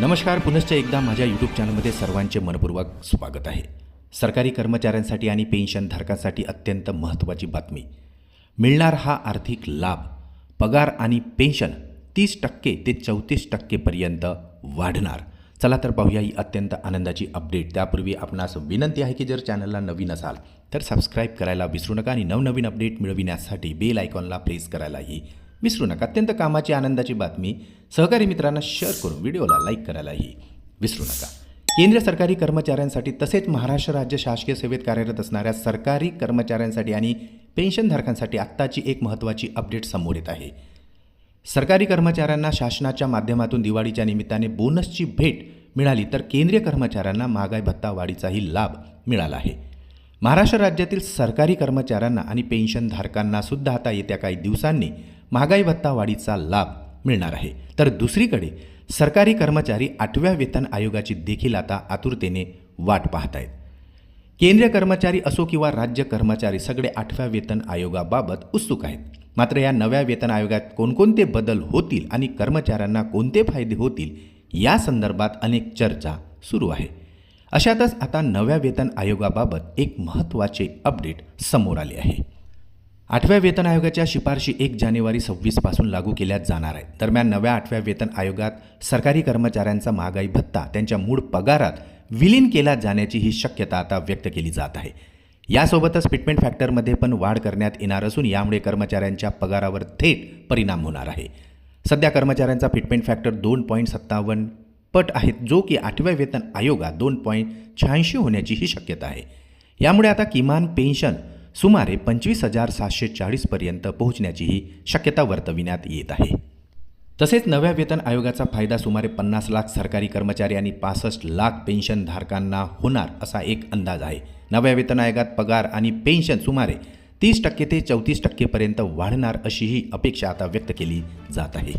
नमस्कार पुनश्च एकदा माझ्या यूट्यूब चॅनलमध्ये सर्वांचे मनपूर्वक स्वागत आहे. सरकारी कर्मचाऱ्यांसाठी आणि पेन्शनधारकांसाठी अत्यंत महत्त्वाची बातमी. मिळणार हा आर्थिक लाभ पगार आणि पेन्शन तीस टक्के ते चौतीस टक्केपर्यंत वाढणार. चला तर पाहूया ही अत्यंत आनंदाची अपडेट त्यापूर्वी आपणास विनंती आहे की जर चॅनलला नवीन असाल तर सबस्क्राईब करायला विसरू नका आणि नवनवीन अपडेट मिळविण्यासाठी बेल आयकॉनला प्रेस करायलाही विसरू नका. अत्यंत कामाची आनंदाची बातमी सहकारी मित्रांना शेअर करून व्हिडिओला लाईक करायलाही विसरू नका. केंद्र सरकारी कर्मचाऱ्यांसाठी तसेच महाराष्ट्र राज्य शासकीय सेवेत कार्यरत असणाऱ्या सरकारी कर्मचाऱ्यांसाठी आणि पेन्शनधारकांसाठी आत्ताची एक महत्त्वाची अपडेट समोर येत आहे. सरकारी कर्मचाऱ्यांना शासनाच्या माध्यमातून दिवाळीच्या निमित्ताने बोनसची भेट मिळाली तर केंद्रीय कर्मचाऱ्यांना महागाई भत्ता वाढीचाही लाभ मिळाला आहे. महाराष्ट्र राज्यातील सरकारी कर्मचाऱ्यांना आणि पेन्शनधारकांना सुद्धा आता येत्या काही दिवसांनी महागाई भत्ता वाढीचा लाभ मिळणार आहे. तर दुसरीकडे सरकारी कर्मचारी आठव्या वेतन आयोगाची देखील आता आतुरतेने वाट पाहत आहेत केंद्रीय कर्मचारी असो किंवा राज्य कर्मचारी सगळे आठव्या वेतन आयोगाबाबत उत्सुक आहेत. मात्र या नव्या वेतन आयोगात कोणकोणते बदल होतील आणि कर्मचाऱ्यांना कोणते फायदे होतील या संदर्भात अनेक चर्चा सुरू आहे. अशातच आता नव्या वेतन आयोगाबाबत एक महत्त्वाचे अपडेट समोर आले आहे. आठव्या वेतन आयोगाच्या शिफारशी एक जानेवारी सव्वीसपासून लागू केल्या जाणार आहेत. दरम्यान नव्या आठव्या वेतन आयोगात सरकारी कर्मचाऱ्यांचा महागाई भत्ता त्यांच्या मूळ पगारात विलीन केला जाण्याची ही शक्यता आता व्यक्त केली जात आहे. यासोबतच फिटमेंट फॅक्टरमध्ये पण वाढ करण्यात येणार असून यामुळे कर्मचाऱ्यांच्या पगारावर थेट परिणाम होणार आहे. सध्या कर्मचाऱ्यांचा फिटमेंट फॅक्टर दोन पॉईंट सत्तावन्न पट आहेत जो की आठव्या वेतन आयोगात दोन पॉईंट शहाऐंशी होण्याची ही शक्यता आहे. यामुळे आता किमान पेन्शन सुमारे पंचवीस हजार सातशे चाळीसपर्यंत पोहोचण्याचीही शक्यता वर्तविण्यात येत आहे. तसेच नव्या वेतन आयोगाचा फायदा सुमारे पन्नास लाख सरकारी कर्मचारी आणि पासष्ट लाख पेन्शनधारकांना होणार असा एक अंदाज आहे. नव्या वेतन आयोगात पगार आणि पेन्शन सुमारे तीस टक्के ते चौतीस टक्केपर्यंत वाढणार अशीही अपेक्षा आता व्यक्त केली जात आहे.